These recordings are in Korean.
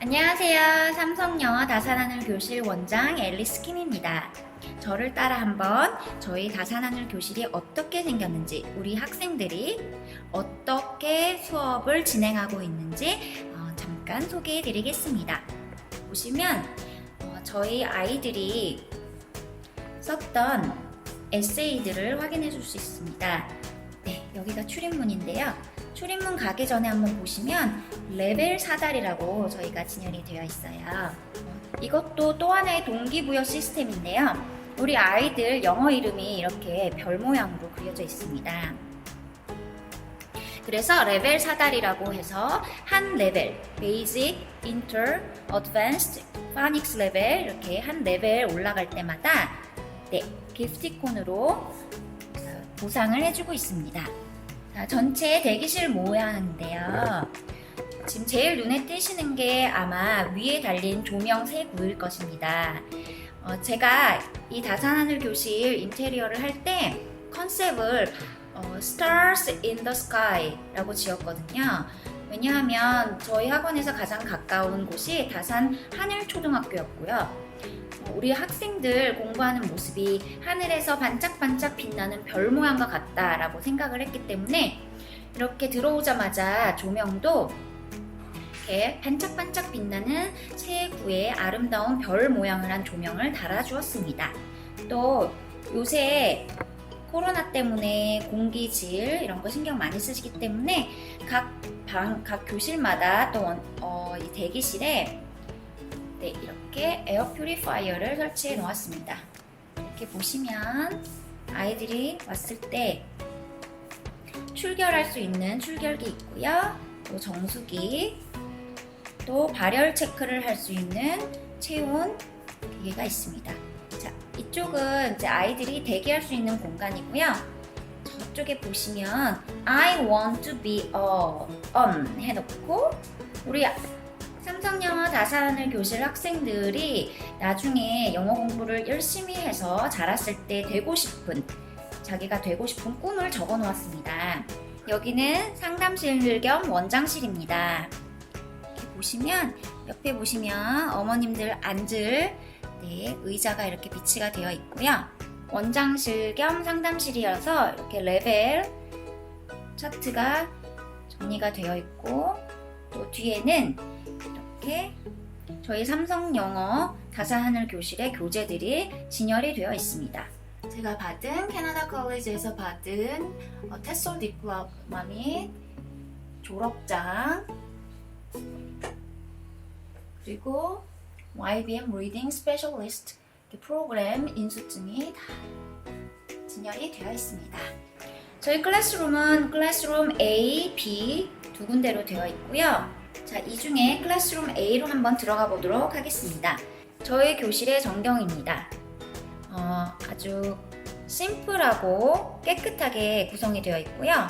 안녕하세요. 삼성 영어 다산하늘 교실 원장 앨리스 킴입니다. 저를 따라 한번 저희 다산하늘 교실이 어떻게 생겼는지, 우리 학생들이 어떻게 수업을 진행하고 있는지 어, 잠깐 소개해 드리겠습니다. 보시면 어, 저희 아이들이 썼던 에세이들을 확인해 줄 수 있습니다. 네, 여기가 출입문인데요. 출입문 가기 전에 한번 보시면 레벨 사다리라고 저희가 진열이 되어 있어요. 이것도 또 하나의 동기부여 시스템인데요. 우리 아이들 영어 이름이 이렇게 별 모양으로 그려져 있습니다. 그래서 레벨 사다리라고 해서 한 레벨, 베이직, 인터, 어드밴스드, 파닉스 레벨 이렇게 한 레벨 올라갈 때마다 네, 기프티콘으로 보상을 해주고 있습니다. 자, 전체 대기실 모양인데요. 지금 제일 눈에 띄시는 게 아마 위에 달린 조명 세 구일 것입니다. 어, 제가 이 다산하늘 교실 인테리어를 할 때 컨셉을 어, Stars in the Sky라고 지었거든요. 왜냐하면 저희 학원에서 가장 가까운 곳이 다산 하늘초등학교였고요. 어, 우리 학생들 공부하는 모습이 하늘에서 반짝반짝 빛나는 별 모양과 같다라고 생각을 했기 때문에 이렇게 들어오자마자 조명도 이렇게 반짝반짝 빛나는 세 구의 아름다운 별 모양을 한 조명을 달아주었습니다. 또 요새 코로나 때문에 공기질 이런 거 신경 많이 쓰시기 때문에 각 방, 각 교실마다 또 원, 어, 이 대기실에 네, 이렇게 에어 퓨리파이어를 설치해 놓았습니다. 이렇게 보시면 아이들이 왔을 때 출결할 수 있는 출결기 있고요. 또 정수기, 또 발열 체크를 할 수 있는 체온 기계가 있습니다. 자, 이쪽은 이제 아이들이 대기할 수 있는 공간이고요. 저쪽에 보시면 I want to be a on 해놓고 우리 삼성 영어 다산하늘 교실 학생들이 나중에 영어 공부를 열심히 해서 자랐을 때 되고 싶은 자기가 되고 싶은 꿈을 적어 놓았습니다. 여기는 상담실 겸 원장실입니다. 이렇게 보시면 옆에 보시면 어머님들 앉을 네, 의자가 이렇게 비치가 되어 있고요. 원장실 겸 상담실이어서 이렇게 레벨 차트가 정리가 되어 있고 또 뒤에는 이렇게 저희 삼성 영어 다사하늘 교실의 교재들이 진열이 되어 있습니다. 제가 받은 캐나다 컬리지에서 받은 어, 테솔 디플로마 및 졸업장 그리고 YBM Reading Specialist 프로그램 인수증이 다 진열이 되어 있습니다. 저희 클래스룸은 클래스룸 A, B 두 군데로 되어 있고요. 자, 이 중에 클래스룸 A로 한번 들어가 보도록 하겠습니다. 저희 교실의 전경입니다. 어, 아주 심플하고 깨끗하게 구성이 되어 있고요.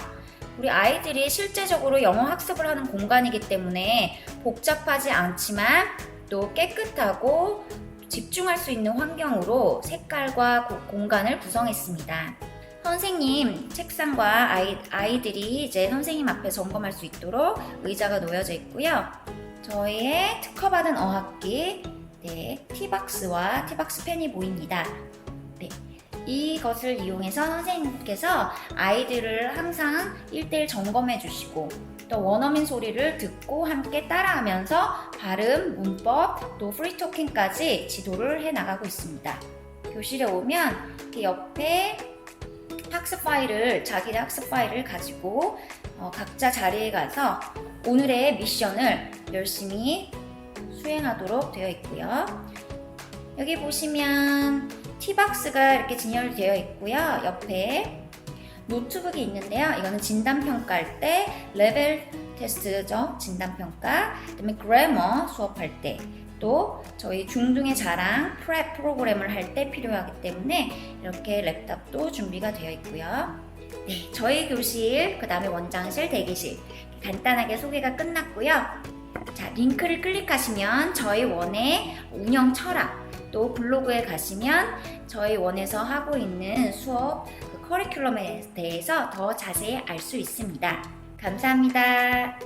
우리 아이들이 실제적으로 영어 학습을 하는 공간이기 때문에 복잡하지 않지만 또 깨끗하고 집중할 수 있는 환경으로 색깔과 고- 공간을 구성했습니다. 선생님 책상과 아이, 아이들이 이제 선생님 앞에 점검할 수 있도록 의자가 놓여져 있고요. 저희의 특허받은 어학기, 네, 티박스와 티박스 펜이 보입니다. 네, 이것을 이용해서 선생님께서 아이들을 항상 1대1 점검해 주시고 또 원어민 소리를 듣고 함께 따라하면서 발음, 문법, 또 프리토킹까지 지도를 해 나가고 있습니다. 교실에 오면 옆에 학습 파일을 자기의 학습 파일을 가지고 어, 각자 자리에 가서 오늘의 미션을 열심히 수행하도록 되어 있고요. 여기 보시면 티박스가 이렇게 진열되어 있고요. 옆에 노트북이 있는데요. 이거는 진단평가할 때 레벨 테스트죠. 진단평가. 그다음에 그래머 수업할 때. 또 저희 중등의 자랑 프랩 프로그램을 할 때 필요하기 때문에 이렇게 랩탑도 준비가 되어 있고요. 네, 저희 교실, 그 다음에 원장실, 대기실 간단하게 소개가 끝났고요. 자, 링크를 클릭하시면 저희 원의 운영 철학, 또 블로그에 가시면 저희 원에서 하고 있는 수업 그 커리큘럼에 대해서 더 자세히 알 수 있습니다. 감사합니다.